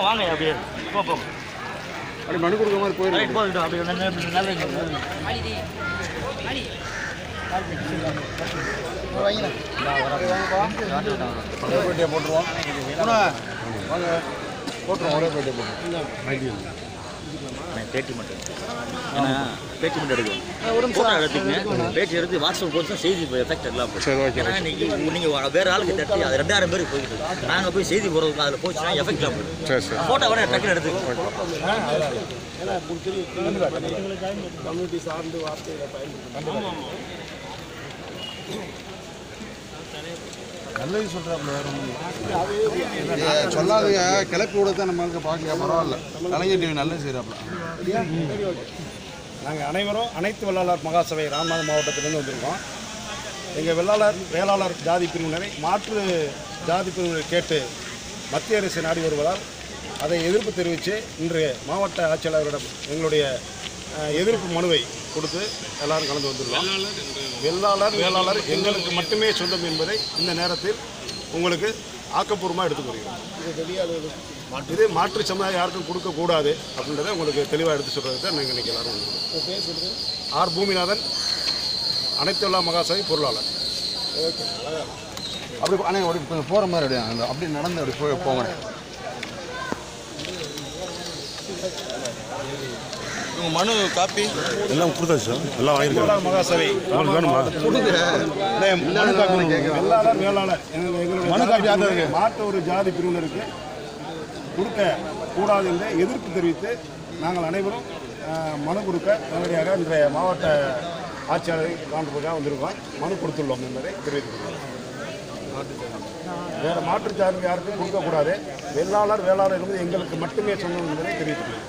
வாங்க அப்படியே. போ போ. அப்படி மனு கொடுக்குற மாதிரி போயிடும். ரைட் போதும் அப்படியே நல்ல போட்டுருவோம். வாங்க. போட்டுருவோம் ஒரே பேட்டியை போட்டுருவோம். பேட்டி மட்டும் ஏன்னா பேட்டி மட்டும் எடுக்கும் ஃபோட்டோ எடுத்துங்க பேட்டி எடுத்து வாட்ஸ்அப் போட்டு தான் செய்தி எஃபெக்ட் எல்லாம் போகும். சரி ஓகே ஏன்னா இன்னைக்கு நீங்கள் வேற ஆளுக்கு தட்டி அது ரெண்டாயிரம் பேருக்கு போயிட்டு இருக்கு. நாங்க போய் செய்தி போடுறதுக்கு அதில் போச்சுன்னா எஃபெக்ட்லாம் போயிடும். சரி சரி. ஃபோட்டோ வேணா டக்குன்னு எடுத்துக்கோ. நல்லது சொல்கிறாப்புல வேற. சொல்லாதீங்க. கிளப்பி விட தான் நம்மளுக்கு பார்க்கல பரவாயில்ல. கலைஞர் டிவி நல்லது செய்கிறாப்புல நாங்கள் அனைவரும் அனைத்து வெள்ளாளர் மகாசபை ராமநாதபுரம் மாவட்டத்திலிருந்து வந்திருக்கோம். எங்கள் வெள்ளாளர் வேளாளர் ஜாதி பிரிவினரை மாற்று ஜாதி பிரிவினரை கேட்டு மத்திய அரசு நாடி வருவதால் அதை எதிர்ப்பு தெரிவித்து இன்று மாவட்ட ஆட்சியாளரிடம் எங்களுடைய எதிர்ப்பு மனுவை கொடுத்து எல்லாரும் கலந்து வந்துள்ளோம். வெள்ளாளர் வேளாளர் எங்களுக்கு மட்டுமே சொந்தம் என்பதை இந்த நேரத்தில் உங்களுக்கு ஆக்கப்பூர்வமாக எடுத்து வருகிறோம் இது மாற்று சமுதாயம் யாருக்கும் கொடுக்கக்கூடாது அப்படின்றத உங்களுக்கு தெளிவாக எடுத்து சொல்கிறது தான் நாங்கள் இன்னைக்கு எல்லாரும் ஆர். பூமிநாதன் அனைத்துல்லா மகாசபை பொருளாளர். அப்படி அண்ணே அப்படி கொஞ்சம் போகிற மாதிரி அப்படியே அந்த அப்படி நடந்து அப்படி போய் போகிறேன் உங்கள் மனு காப்பி? எல்லாம் கொடுத்தாச்சு சார். எல்லாம் வெள்ளாளர் மகாசபை. உங்களுக்கு வேணுமா? மனு காப்பி வேளாளர் எங்க- எங்களுடைய மனு காப்பி ஜாதி இருக்கு? மாற்று ஒரு ஜாதி பிரிவினருக்கு கொடுக்க கூடாது என்று எதிர்ப்பு தெரிவித்து நாங்கள் அனைவரும் மனு கொடுக்க நேரடியாக இன்றைய மாவட்ட ஆட்சியாளரை காண்பதற்காக வந்திருக்கோம். மனு கொடுத்துள்ளோம் என்பதை தெரிவித்துள்ளோம் வேறு மாற்று ஜாதி யாருக்கும் கொடுக்கக்கூடாது. வெள்ளாளர் வேளாளர் என்பது எங்களுக்கு மட்டுமே சொந்தம் என்பதை தெரிவித்துள்ளோம்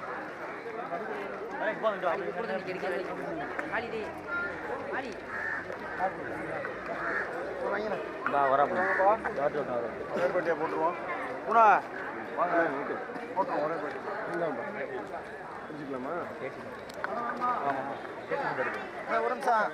ஒரே போட்டுருவோம். பூனா வாங்க போட்டுருவோம் ஒரே பேட்டி புரிஞ்சுக்கலாமா ஒரு நிமிஷம்